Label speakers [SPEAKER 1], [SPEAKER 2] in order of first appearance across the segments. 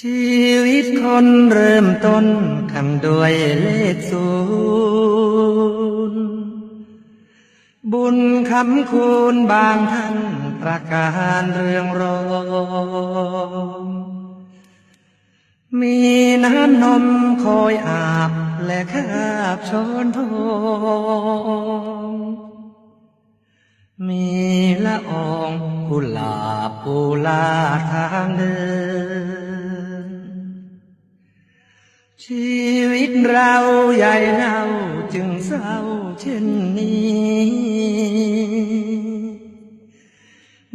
[SPEAKER 1] ชีวิตคนเริ่มต้นคำด้วยเลขศูนย์บุญคำคูณบางท่านประการเรื่องรองมีน้ำนมคอยอาบและคาบช้อนทองมีละอองกุหลาบปูลาทางเดิน ชีวิตเราใหญ่เล่าจึงเศร้าเช่นนี้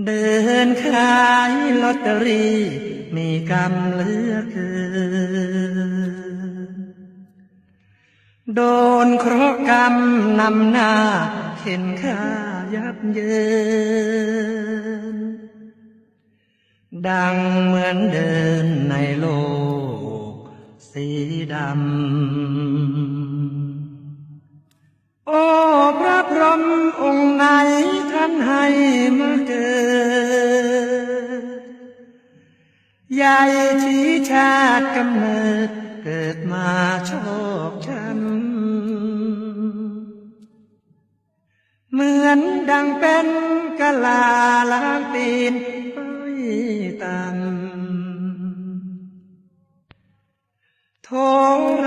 [SPEAKER 1] เดินขายลอตเตอรี่มีกรรมเหลือเกิน โดนเคราะห์กรรมนำหน้าเข็นข้ายับเยิน ดังเหมือนเดินในโลก สีดำ โอ้พระพรหมองค์ไหนท่านให้มาเกิด ใหญ่ชี้ชาติกำเนิด เกิดมาโชคช้ำเหมือนดังเป็นกะลาล้างตีนห้อยต่ำ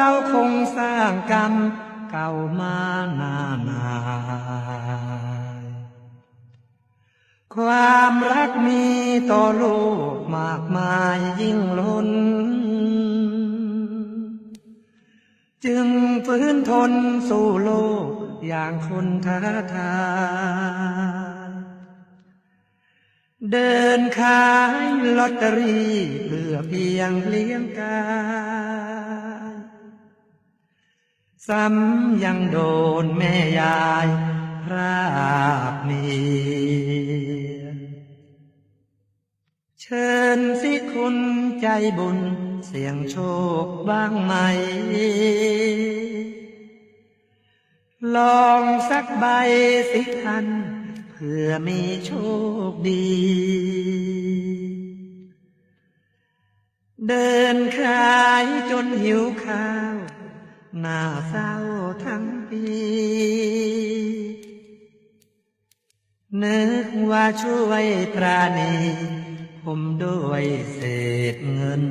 [SPEAKER 1] เราคงสร้างกรรมเก่ามานานาความรักมีต่อโลกมากมายยิ่งล้น จึงฟื้นทนสู่โลกอย่างคนท้าทายเดินขายลอตเตอรี่เพื่อเพียงเลี้ยงกาย ซ้ำยังโดนแม่ยายพรากเมียเชิญสิคุณใจบุญเสี่ยงโชคบ้างไหม ลองสักใบสิท่านเพื่อมีโชคดี เดินขายจนหิวข้าว หน้าเศร้าทั้งปี นึกว่าช่วยตราณี ผมด้วยเศษเงิน